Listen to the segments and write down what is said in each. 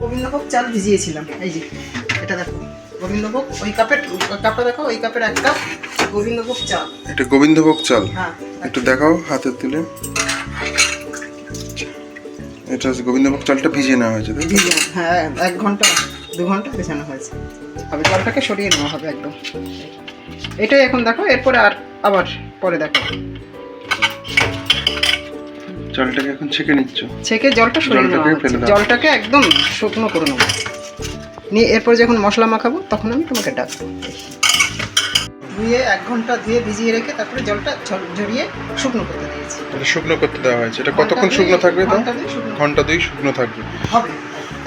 গোবিন্দভোগ চাল ভিজিয়েছিলাম। এই যে এটা দেখো গোবিন্দভোগ ওই কাপের কাপটা দেখো ওই কাপের এক কাপ গোবিন্দভোগ চাল। এটা গোবিন্দভোগ চাল? হ্যাঁ একটু দেখাও হাতে তুলে। এটা গোবিন্দভোগ চালটা ভিজিয়ে নেওয়া হয়েছে হ্যাঁ এক ঘণ্টা দু ঘণ্টা বেছানো হয়েছে। হবে জলটাকে সরিয়ে নেওয়া হবে একদম। এটাই এখন দেখো এরপরে আর আবার পরে দেখো। চালটাকে এখন ছেঁকে নিচ্ছ। ছেঁকে জলটা সরিয়ে নেওয়া জলটাকে হচ্ছে। জলটাকে একদম শুকনো করে নেব। নিয়ে এরপর যখন মশলা মাখাবো তখন আমি তোমাকে ডাকবো ধুয়ে এক ঘণ্টা ধুয়ে ভিজিয়ে রেখে তারপরে জলটা ঝর- ঝরিয়ে শুকনো করতে দিয়েছি। শুকনো করতে দেওয়া হয়েছে। এটা কতক্ষণ শুকনো থাকবে তো ঘণ্টা দুই শুকনো। থাকবে। হবে।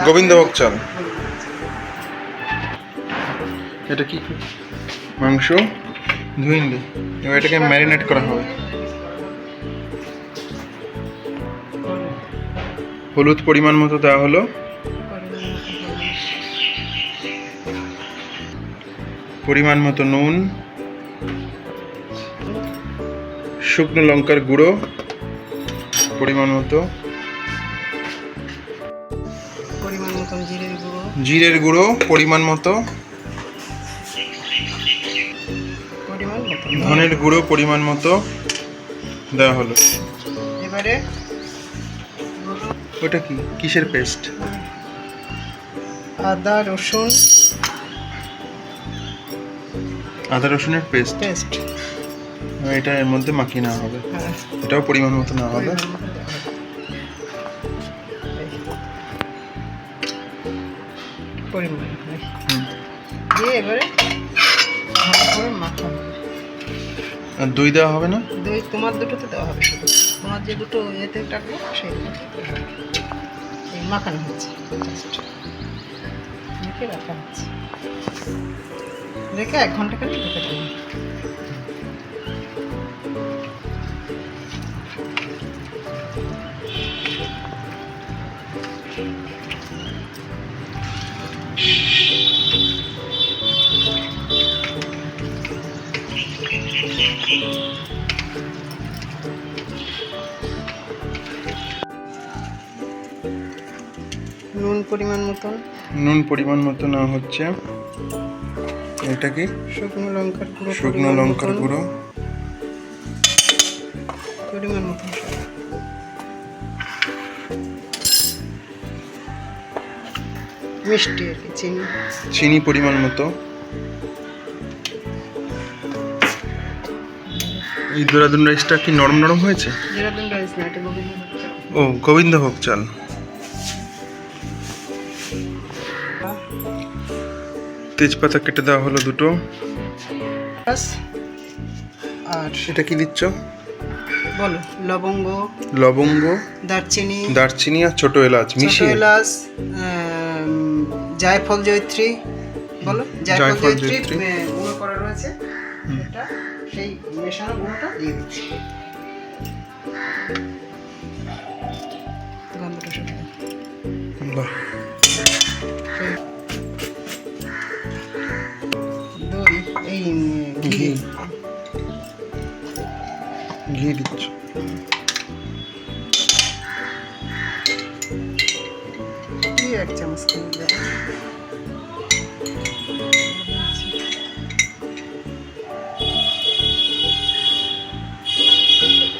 গোবিন্দভোগ চাল। এটা কি? মাংস। ধুয়ে নিলে এবার এটাকে ম্যারিনেট করা হবে। হলুদ পরিমাণ মতো দেওয়া হলো। পরিমাণ মতো নুন। শুকনো লঙ্কার গুঁড়ো। পরিমাণ মতো। জিরের গুঁড়ো। পরিমাণ মতো। ধনের গুঁড়ো পরিমাণ মতো দেওয়া হলো। এবারে ওটা কি? কিসের পেস্ট আদা রসুন। আদা রসুনের পেস্ট পেস্ট এটা এর মধ্যে মাখিয়ে নেওয়া হবে। হ্যাঁ। এটাও পরিমাণ মতো নেওয়া হবে। পরিমাণ। দিয়ে এবারে ভালো করে মাখানো দই দেওয়া হবে না? দই, তোমার দুটোতে দেওয়া হবে শুধু। তোমার যে দুটো এতে টাকবে, সেই মাখানো হচ্ছে। মেখে রাখা হচ্ছে। রেখে এক ঘণ্টা খানি রেখে দেবো নুন পরিমাণ মতন। নুন পরিমাণ মতো নেওয়া হচ্ছে। এটা কি? শুকনো লঙ্কার গুঁড়ো শুকনো লঙ্কার গুঁড়ো। পরিমাণ মতন। মিষ্টি আর কি চিনি। চিনি পরিমাণ মতো। এই দেরাদুন রাইসটা কি নরম নরম হয়েছে? দেরাদুন রাইস না এটা গোবিন্দ ও গোবিন্দভোগ চাল। তেজপাতা কেটে দেওয়া হলো দুটো। আর সেটা কি দিচ্ছ? বলো লবঙ্গ লবঙ্গ দারচিনি দারচিনি আর ছোট এলাচ মিশিয়ে। এলাচ জায়ফল জয়ত্রী বলো জায়ফল জয়ত্রী। গুঁড়ো করা রয়েছে। এটা। সেই মেশানো গুঁড়োটা দিয়ে দিচ্ছি। গন্ধটা শুকে দই এই উম, ঘি। ঘি। ঘি দিচ্ছ। ঘি এক চামচ দেবো।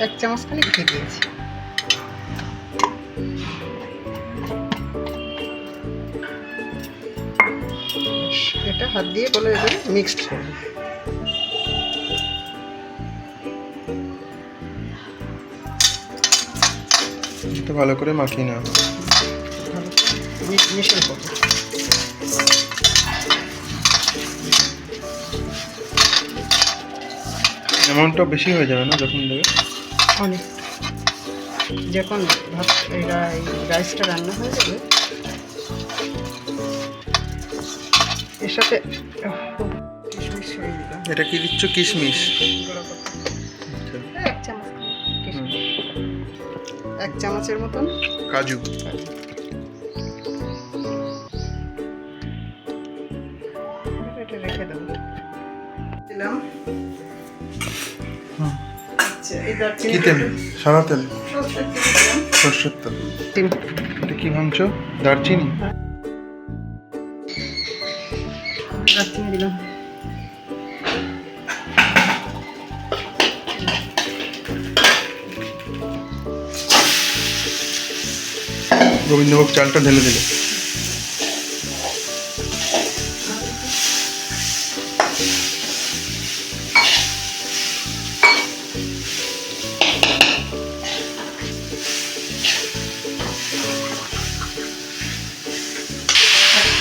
এক চামচ খানি ঘি দিয়েছি। এটা হাত দিয়ে বলে এবারে মিক্সড করব এটা ভালো করে মাখিয়ে নেওয়া হবে। ভালো করে মি- মিশিয়ে করব অ্যামাউন্টটা বেশি হয়ে যাবে না যখন দেবে? অনেক। যখন ভাত এই রাইসটা রান্না হয়ে যাবে এর সাথে কিশমিশ এটা কি দিচ্ছ? কিশমিশ। এক চামচ এক চামচের মতন। কাজু। এটা রেখে দেবো দিলাম। হুম। আচ্ছা কি তেল? সাদা তেল? তেল এটা কি দারচিনি গোবিন্দভোগ চালটা ঢেলে দিলে।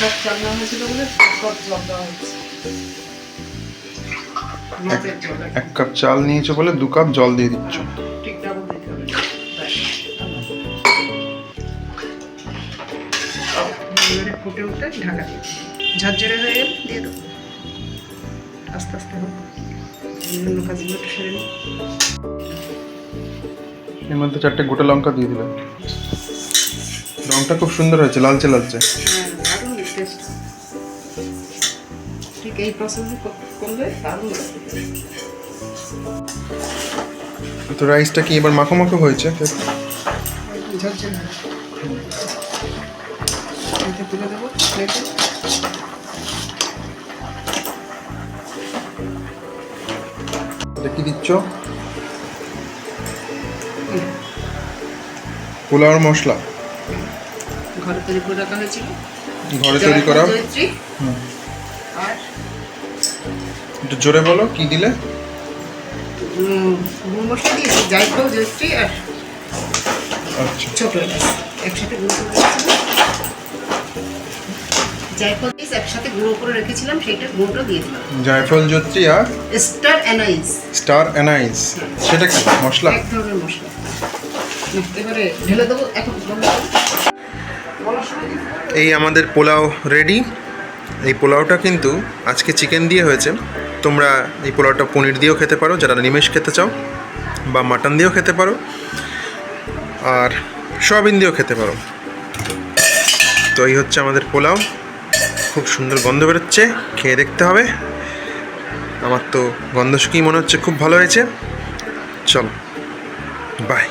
এক কাপ চাল নেওয়া হয়েছিল বলে জল দেওয়া কি। এক কাপ চাল নিয়েছো বলে দু কাপ জল দিয়ে দিচ্ছ। ঠিক ডাবল দিতে হবে। ফুটে উঠে ঢাকা দিয়ে ঝরঝরে হয়ে গেলে দিয়ে দেবো। আস্তে আস্তে হোক অন্য কাজগুলো একটু সেরে নিই। এর মধ্যে চারটে গোটা লঙ্কা দিয়ে দিলাম। রংটা খুব সুন্দর হয়েছে লালচে লালচে। হ্যাঁ ঠিক এই প্রসেস করলে দারুণ তো রাইসটা কি এবার মাখো মাখো হয়েছে এটা তুলে দেবো প্লেটে এটা কি দিচ্ছ? পোলাওর মশলা। ঘরে তৈরি করে রাখা হয়েছিল। ঘরে তৈরি করা। আর একটু জোরে বলো কি দিলে? গুঁড়ো মশলা দিয়েছি জায়ফল জয়ত্রী আর আচ্ছা। ছোট এলাচ একসাথে গুঁড়ো করে জায়ফল পিস একসাথে গুঁড়ো করে রেখেছিলাম গুঁড়োটা দিয়ে দিলাম। জায়ফল জত্রি আর? স্টার অ্যানাইস। স্টার অ্যানাইস। সেটা কি? মশলা? এক ধরনের মশলা। এবারে ঢেলে দেবো এখন এই আমাদের পোলাও রেডি এই পোলাওটা কিন্তু আজকে চিকেন দিয়ে হয়েছে। তোমরা এই পোলাওটা পনির দিয়েও খেতে পারো, যারা নিমেষ খেতে চাও বা মাটন দিয়েও খেতে পারো, আর সয়াবিন দিয়েও খেতে পারো। তো এই হচ্ছে আমাদের পোলাও। খুব সুন্দর গন্ধ বেরোচ্ছে, খেয়ে দেখতে হবে। আমার তো গন্ধ শুকিয়ে মনে হচ্ছে খুব ভালো হয়েছে। চলো বাই